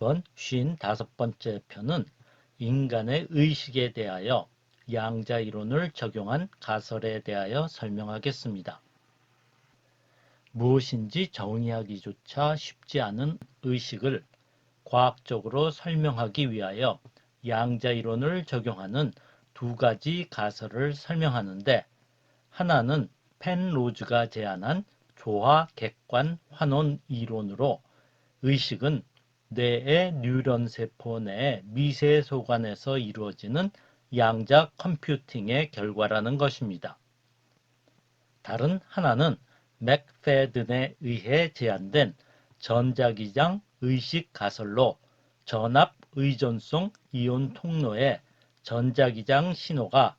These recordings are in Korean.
이번 55번째 편은 인간의 의식에 대하여 양자 이론을 적용한 가설에 대하여 설명하겠습니다. 무엇인지 정의하기조차 쉽지 않은 의식을 과학적으로 설명하기 위하여 양자 이론을 적용하는 두 가지 가설을 설명하는데 하나는 펜로즈가 제안한 조화 객관 환원 이론으로 의식은 뇌의 뉴런 세포 내 미세 소관에서 이루어지는 양자 컴퓨팅의 결과라는 것입니다. 다른 하나는 맥페든에 의해 제안된 전자기장 의식 가설로 전압 의존성 이온 통로의 전자기장 신호가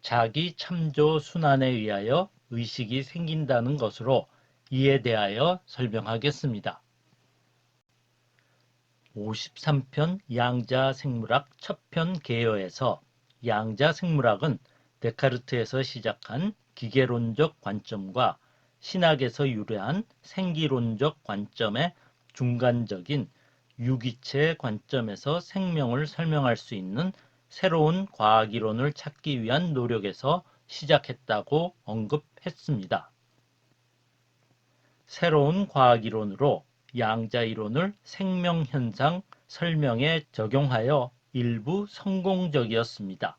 자기 참조 순환에 의하여 의식이 생긴다는 것으로 이에 대하여 설명하겠습니다. 53편 양자생물학 첫편 개요에서 양자생물학은 데카르트에서 시작한 기계론적 관점과 신학에서 유래한 생기론적 관점의 중간적인 유기체 관점에서 생명을 설명할 수 있는 새로운 과학이론을 찾기 위한 노력에서 시작했다고 언급했습니다. 새로운 과학이론으로 양자 이론을 생명 현상 설명에 적용하여 일부 성공적이었습니다.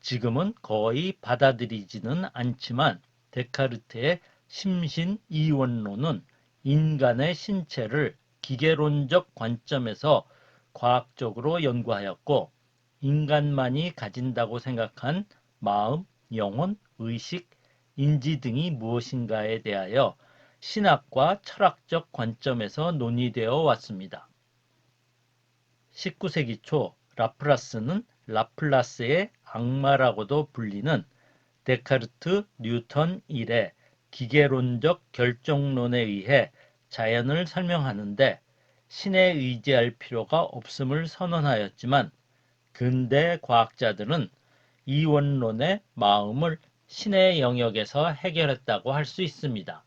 지금은 거의 받아들이지는 않지만 데카르트의 심신 이원론은 인간의 신체를 기계론적 관점에서 과학적으로 연구하였고 인간만이 가진다고 생각한 마음, 영혼, 의식, 인지 등이 무엇인가에 대하여 신학과 철학적 관점에서 논의되어 왔습니다. 19세기 초 라플라스는 라플라스의 악마라고도 불리는 데카르트, 뉴턴 일의 기계론적 결정론에 의해 자연을 설명하는데 신에 의지할 필요가 없음을 선언하였지만 근대 과학자들은 이원론의 마음을 신의 영역에서 해결했다고 할 수 있습니다.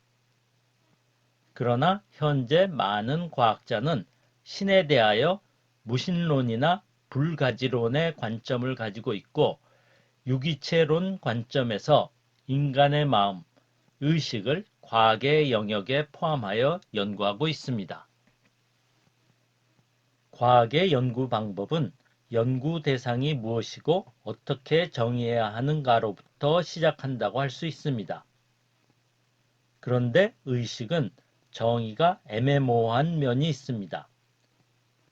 그러나 현재 많은 과학자는 신에 대하여 무신론이나 불가지론의 관점을 가지고 있고 유기체론 관점에서 인간의 마음, 의식을 과학의 영역에 포함하여 연구하고 있습니다. 과학의 연구 방법은 연구 대상이 무엇이고 어떻게 정의해야 하는가로부터 시작한다고 할 수 있습니다. 그런데 의식은 정의가 애매모호한 면이 있습니다.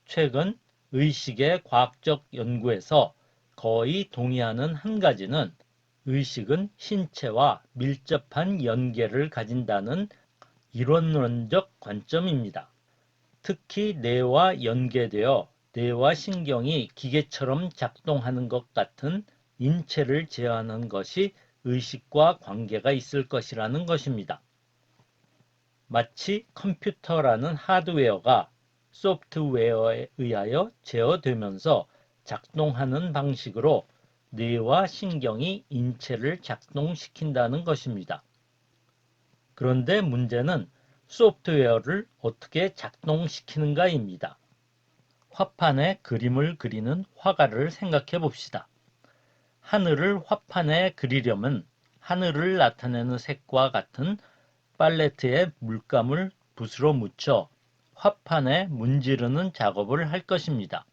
최근 의식의 과학적 연구에서 거의 동의하는 한 가지는 의식은 신체와 밀접한 연계를 가진다는 이론론적 관점입니다. 특히 뇌와 연계되어 뇌와 신경이 기계처럼 작동하는 것 같은 인체를 제어하는 것이 의식과 관계가 있을 것이라는 것입니다. 마치 컴퓨터라는 하드웨어가 소프트웨어에 의하여 제어되면서 작동하는 방식으로 뇌와 신경이 인체를 작동시킨다는 것입니다. 그런데 문제는 소프트웨어를 어떻게 작동시키는가입니다. 화판에 그림을 그리는 화가를 생각해 봅시다. 하늘을 화판에 그리려면 하늘을 나타내는 색과 같은 팔레트에 물감을 붓으로 묻혀 화판에 문지르는 작업을 할 것입니다.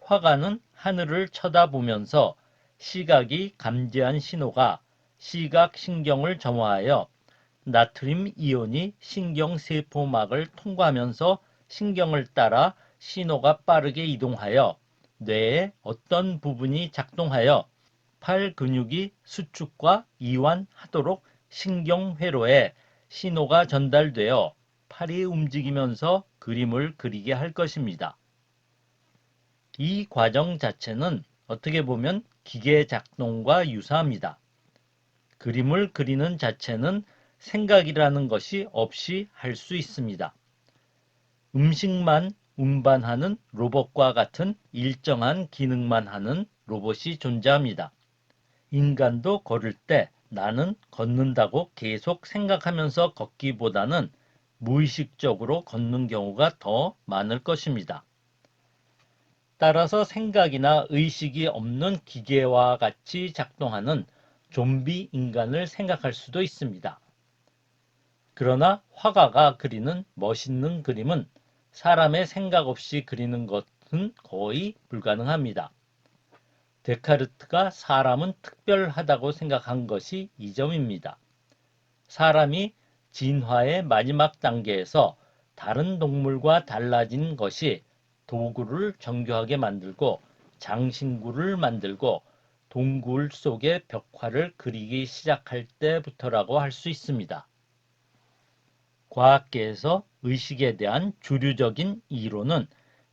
화가는 하늘을 쳐다보면서 시각이 감지한 신호가 시각 신경을 점화하여 나트륨 이온이 신경 세포막을 통과하면서 신경을 따라 신호가 빠르게 이동하여 뇌의 어떤 부분이 작동하여 팔 근육이 수축과 이완하도록 신경회로에 신호가 전달되어 팔이 움직이면서 그림을 그리게 할 것입니다. 이 과정 자체는 어떻게 보면 기계 작동과 유사합니다. 그림을 그리는 자체는 생각이라는 것이 없이 할 수 있습니다. 음식만 운반하는 로봇과 같은 일정한 기능만 하는 로봇이 존재합니다. 인간도 걸을 때 나는 걷는다고 계속 생각하면서 걷기보다는 무의식적으로 걷는 경우가 더 많을 것입니다. 따라서 생각이나 의식이 없는 기계와 같이 작동하는 좀비 인간을 생각할 수도 있습니다. 그러나 화가가 그리는 멋있는 그림은 사람의 생각 없이 그리는 것은 거의 불가능합니다. 데카르트가 사람은 특별하다고 생각한 것이 이 점입니다. 사람이 진화의 마지막 단계에서 다른 동물과 달라진 것이 도구를 정교하게 만들고 장신구를 만들고 동굴 속의 벽화를 그리기 시작할 때부터라고 할 수 있습니다. 과학계에서 의식에 대한 주류적인 이론은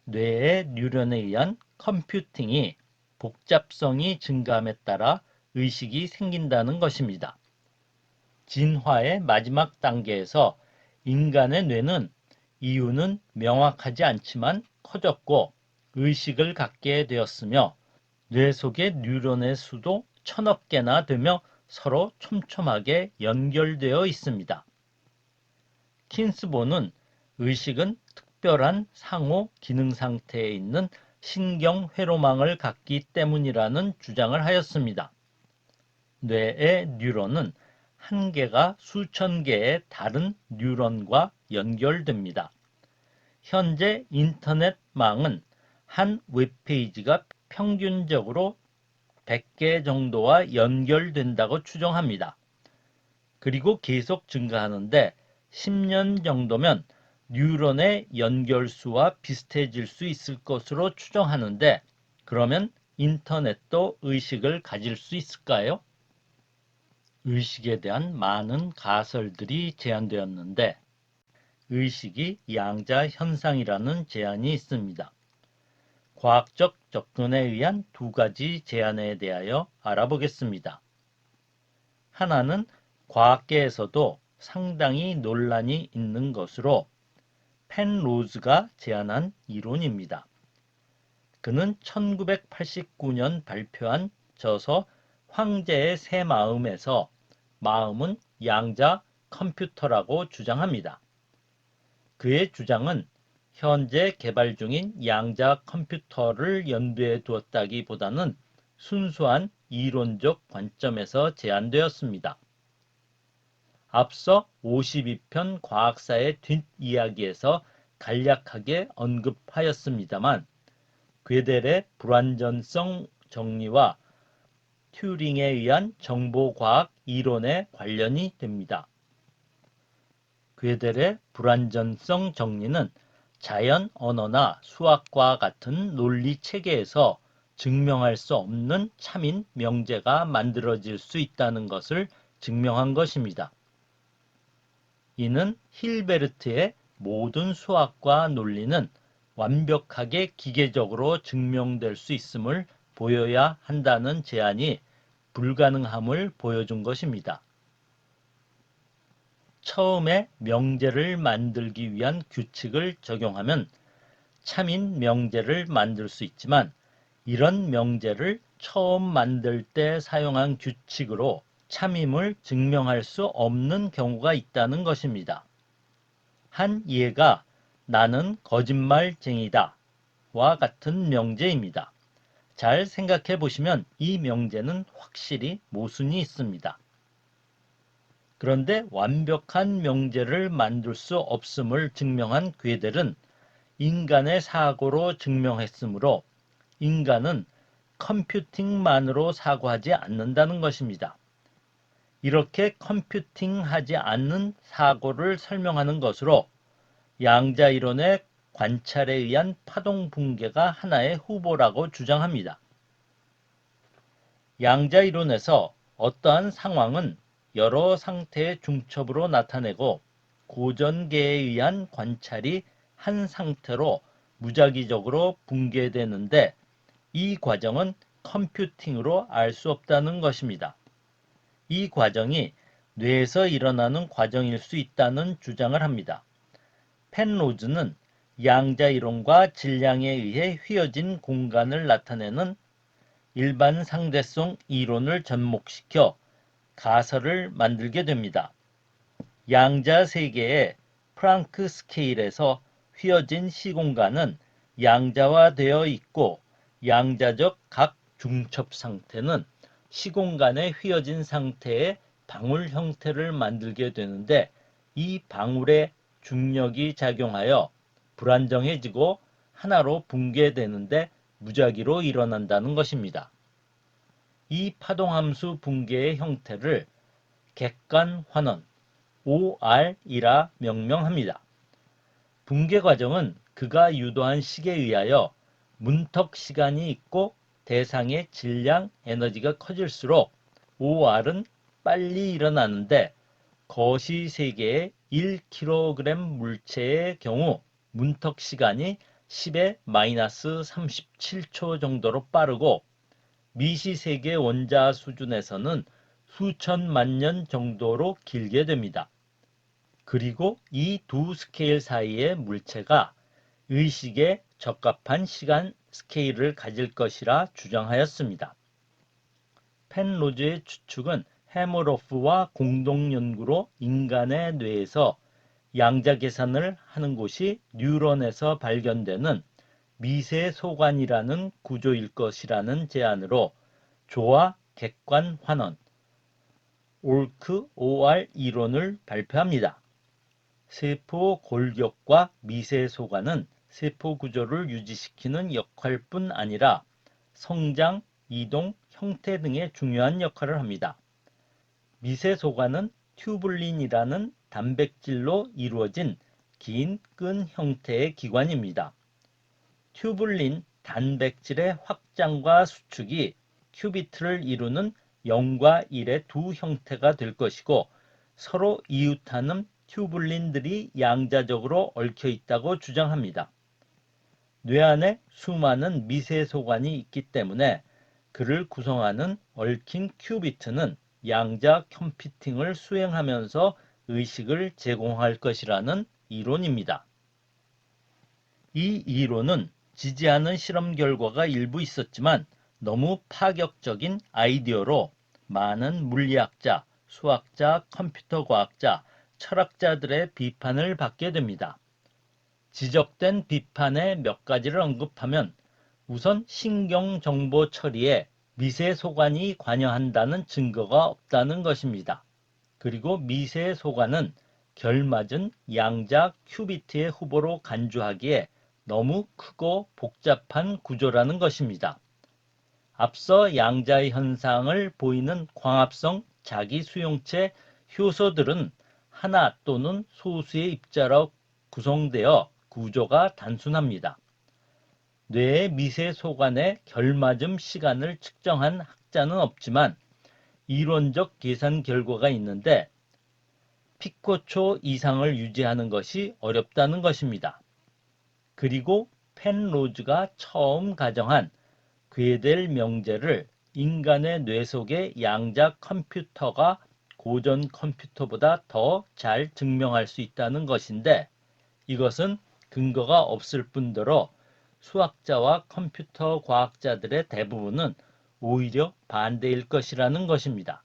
뇌의 뉴런에 의한 컴퓨팅이 복잡성이 증가함에 따라 의식이 생긴다는 것입니다. 진화의 마지막 단계에서 인간의 뇌는 이유는 명확하지 않지만 커졌고 의식을 갖게 되었으며 뇌 속의 뉴런의 수도 천억 개나 되며 서로 촘촘하게 연결되어 있습니다. 킨스보는 의식은 특별한 상호 기능 상태에 있는 신경 회로망을 갖기 때문이라는 주장을 하였습니다. 뇌의 뉴런은 한 개가 수천 개의 다른 뉴런과 연결됩니다. 현재 인터넷망은 한 웹페이지가 평균적으로 100개 정도와 연결된다고 추정합니다. 그리고 계속 증가하는데 10년 정도면 뉴런의 연결수와 비슷해질 수 있을 것으로 추정하는데 그러면 인터넷도 의식을 가질 수 있을까요? 의식에 대한 많은 가설들이 제안되었는데 의식이 양자 현상이라는 제안이 있습니다. 과학적 접근에 의한 두 가지 제안에 대하여 알아보겠습니다. 하나는 과학계에서도 상당히 논란이 있는 것으로 펜로즈가 제안한 이론입니다. 그는 1989년 발표한 저서 황제의 새 마음에서 마음은 양자 컴퓨터라고 주장합니다. 그의 주장은 현재 개발 중인 양자 컴퓨터를 연두에 두었다기보다는 순수한 이론적 관점에서 제안되었습니다. 앞서 52편 과학사의 뒷이야기에서 간략하게 언급하였습니다만 괴델의 불완전성 정리와 튜링에 의한 정보과학 이론에 관련이 됩니다. 괴델의 불완전성 정리는 자연 언어나 수학과 같은 논리 체계에서 증명할 수 없는 참인 명제가 만들어질 수 있다는 것을 증명한 것입니다. 이는 힐베르트의 모든 수학과 논리는 완벽하게 기계적으로 증명될 수 있음을 보여야 한다는 제안이 불가능함을 보여준 것입니다. 처음에 명제를 만들기 위한 규칙을 적용하면 참인 명제를 만들 수 있지만 이런 명제를 처음 만들 때 사용한 규칙으로 참임을 증명할 수 없는 경우가 있다는 것입니다. 한 예가 나는 거짓말쟁이다 와 같은 명제입니다. 잘 생각해 보시면 이 명제는 확실히 모순이 있습니다. 그런데 완벽한 명제를 만들 수 없음을 증명한 괴델은 인간의 사고로 증명했으므로 인간은 컴퓨팅만으로 사고하지 않는다는 것입니다. 이렇게 컴퓨팅하지 않는 사고를 설명하는 것으로 양자 이론의 관찰에 의한 파동 붕괴가 하나의 후보라고 주장합니다. 양자 이론에서 어떠한 상황은 여러 상태의 중첩으로 나타내고 고전계에 의한 관찰이 한 상태로 무작위적으로 붕괴되는데 이 과정은 컴퓨팅으로 알 수 없다는 것입니다. 이 과정이 뇌에서 일어나는 과정일 수 있다는 주장을 합니다. 펜로즈는 양자 이론과 질량에 의해 휘어진 공간을 나타내는 일반 상대성 이론을 접목시켜 가설을 만들게 됩니다. 양자 세계에 프랑크 스케일에서 휘어진 시공간은 양자화되어 있고 양자적 각 중첩 상태는 시공간의 휘어진 상태의 방울 형태를 만들게 되는데 이 방울에 중력이 작용하여 불안정해지고 하나로 붕괴되는데 무작위로 일어난다는 것입니다. 이 파동함수 붕괴의 형태를 객관 환원 OR이라 명명합니다. 붕괴 과정은 그가 유도한 식에 의하여 문턱 시간이 있고 대상의 질량 에너지가 커질수록 OR은 빨리 일어나는데 거시 세계의 1kg 물체의 경우 문턱 시간이 10의 마이너스 37초 정도로 빠르고 미시 세계 원자 수준에서는 수천만 년 정도로 길게 됩니다. 그리고 이 두 스케일 사이의 물체가 의식에 적합한 시간 스케일을 가질 것이라 주장하였습니다. 펜로즈의 추측은 해머로프와 공동 연구로 인간의 뇌에서 양자 계산을 하는 곳이 뉴런에서 발견되는 미세 소관이라는 구조일 것이라는 제안으로 조화 객관 환원 올크 OR 이론을 발표합니다. 세포 골격과 미세 소관은 세포 구조를 유지시키는 역할뿐 아니라 성장, 이동, 형태 등의 중요한 역할을 합니다. 미세 소관은 튜블린이라는 단백질로 이루어진 긴 끈 형태의 기관입니다. 튜블린 단백질의 확장과 수축이 큐비트를 이루는 0과 1의 두 형태가 될 것이고 서로 이웃하는 튜블린들이 양자적으로 얽혀 있다고 주장합니다. 뇌 안에 수많은 미세 소관이 있기 때문에 그를 구성하는 얽힌 큐비트는 양자 컴퓨팅을 수행하면서 의식을 제공할 것이라는 이론입니다. 이 이론은 지지하는 실험 결과가 일부 있었지만 너무 파격적인 아이디어로 많은 물리학자, 수학자, 컴퓨터 과학자, 철학자들의 비판을 받게 됩니다. 지적된 비판의 몇 가지를 언급하면 우선 신경 정보 처리에 미세 소관이 관여한다는 증거가 없다는 것입니다. 그리고 미세 소관은 결맞은 양자 큐비트의 후보로 간주하기에 너무 크고 복잡한 구조라는 것입니다. 앞서 양자 현상을 보이는 광합성 자기 수용체 효소들은 하나 또는 소수의 입자로 구성되어 구조가 단순합니다. 뇌의 미세 소관의 결맞음 시간을 측정한 학자는 없지만 이론적 계산 결과가 있는데 피코초 이상을 유지하는 것이 어렵다는 것입니다. 그리고 펜로즈가 처음 가정한 괴델 명제를 인간의 뇌 속의 양자 컴퓨터가 고전 컴퓨터보다 더 잘 증명할 수 있다는 것인데 이것은 근거가 없을 뿐더러 수학자와 컴퓨터 과학자들의 대부분은 오히려 반대일 것이라는 것입니다.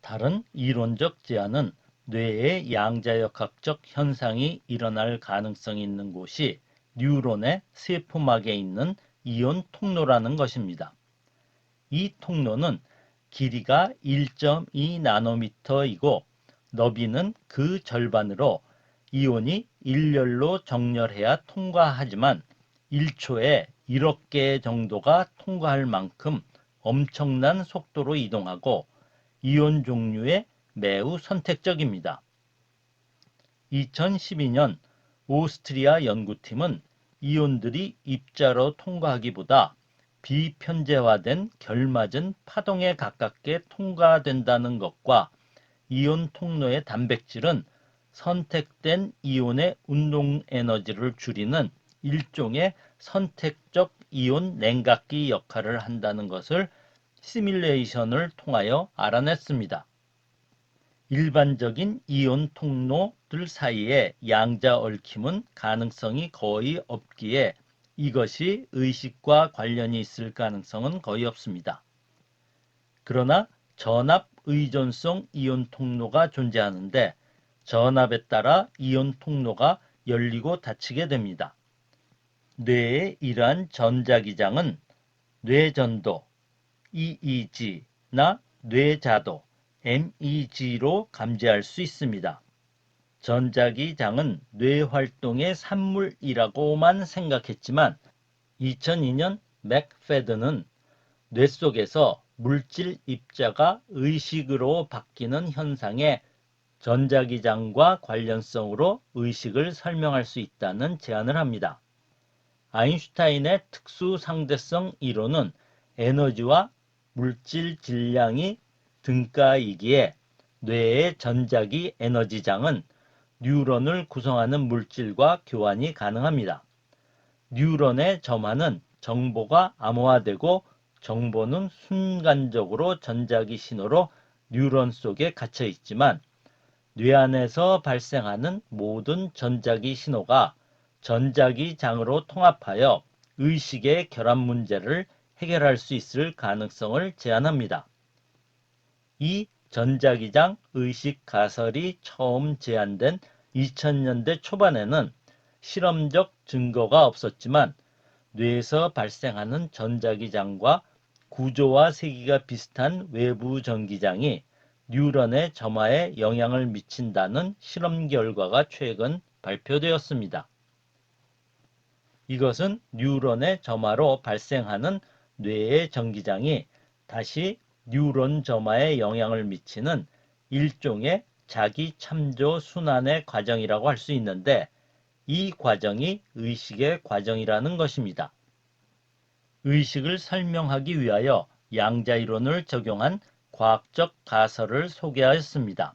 다른 이론적 제안은 뇌의 양자역학적 현상이 일어날 가능성이 있는 곳이 뉴런의 세포막에 있는 이온 통로라는 것입니다. 이 통로는 길이가 1.2 나노미터이고 너비는 그 절반으로 이온이 일렬로 정렬해야 통과하지만 1초에 1억 개 정도가 통과할 만큼 엄청난 속도로 이동하고 이온 종류에 매우 선택적입니다. 2012년 오스트리아 연구팀은 이온들이 입자로 통과하기보다 비편제화된 결맞은 파동에 가깝게 통과된다는 것과 이온 통로의 단백질은 선택된 이온의 운동 에너지를 줄이는 일종의 선택적 이온 냉각기 역할을 한다는 것을 시뮬레이션을 통하여 알아냈습니다. 일반적인 이온 통로들 사이에 양자 얽힘은 가능성이 거의 없기에 이것이 의식과 관련이 있을 가능성은 거의 없습니다. 그러나 전압 의존성 이온 통로가 존재하는데 전압에 따라 이온 통로가 열리고 닫히게 됩니다. 뇌의 이러한 전자기장은 뇌전도 EEG나 뇌자도 MEG로 감지할 수 있습니다. 전자기장은 뇌활동의 산물이라고만 생각했지만 2002년 맥페드는 뇌 속에서 물질 입자가 의식으로 바뀌는 현상에 전자기장과 관련성으로 의식을 설명할 수 있다는 제안을 합니다. 아인슈타인의 특수 상대성 이론은 에너지와 물질 질량이 등가이기에 뇌의 전자기 에너지장은 뉴런을 구성하는 물질과 교환이 가능합니다. 뉴런의 점화는 정보가 암호화되고 정보는 순간적으로 전자기 신호로 뉴런 속에 갇혀 있지만 뇌 안에서 발생하는 모든 전자기 신호가 전자기 장으로 통합하여 의식의 결합 문제를 해결할 수 있을 가능성을 제안합니다. 이 전자기장 의식 가설이 처음 제안된 2000년대 초반에는 실험적 증거가 없었지만 뇌에서 발생하는 전자기장과 구조와 세기가 비슷한 외부 전기장이 뉴런의 점화에 영향을 미친다는 실험 결과가 최근 발표되었습니다. 이것은 뉴런의 점화로 발생하는 뇌의 전기장이 다시 뉴런 점화에 영향을 미치는 일종의 자기 참조 순환의 과정이라고 할 수 있는데 이 과정이 의식의 과정이라는 것입니다. 의식을 설명하기 위하여 양자이론을 적용한 과학적 가설을 소개하였습니다.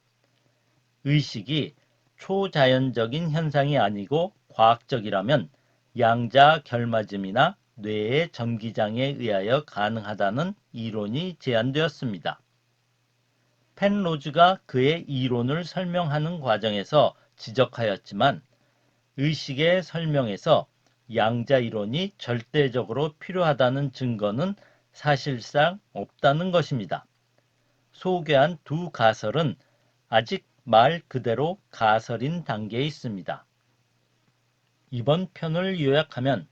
의식이 초자연적인 현상이 아니고 과학적이라면 양자 결맞음이나 뇌의 전기장에 의하여 가능하다는 이론이 제안되었습니다. 펜로즈가 그의 이론을 설명하는 과정에서 지적하였지만 의식의 설명에서 양자 이론이 절대적으로 필요하다는 증거는 사실상 없다는 것입니다. 소개한 두 가설은 아직 말 그대로 가설인 단계에 있습니다. 이번 편을 요약하면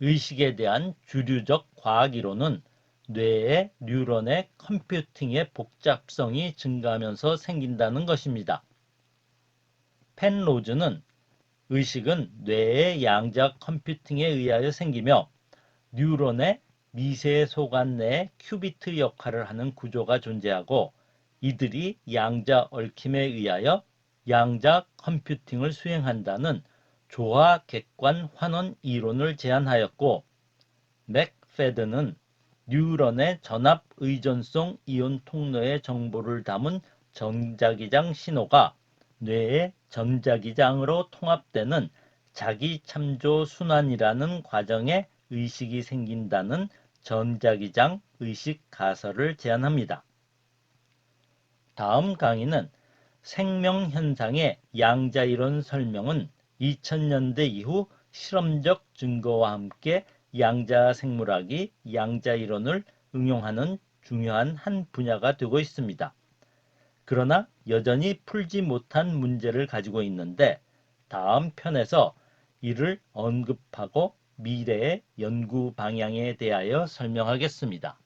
의식에 대한 주류적 과학 이론은 뇌의 뉴런의 컴퓨팅의 복잡성이 증가하면서 생긴다는 것입니다. 펜로즈는 의식은 뇌의 양자 컴퓨팅에 의하여 생기며 뉴런의 미세 소관 내에 큐비트 역할을 하는 구조가 존재하고 이들이 양자 얽힘에 의하여 양자 컴퓨팅을 수행한다는 조화 객관 환원 이론을 제안하였고 맥페드는 뉴런의 전압 의존성 이온 통로의 정보를 담은 전자기장 신호가 뇌의 전자기장으로 통합되는 자기 참조 순환이라는 과정에 의식이 생긴다는 전자기장 의식 가설을 제안합니다. 다음 강의는 생명현상의 양자이론 설명은 2000년대 이후 실험적 증거와 함께 양자 생물학이 양자 이론을 응용하는 중요한 한 분야가 되고 있습니다. 그러나 여전히 풀지 못한 문제를 가지고 있는데 다음 편에서 이를 언급하고 미래의 연구 방향에 대하여 설명하겠습니다.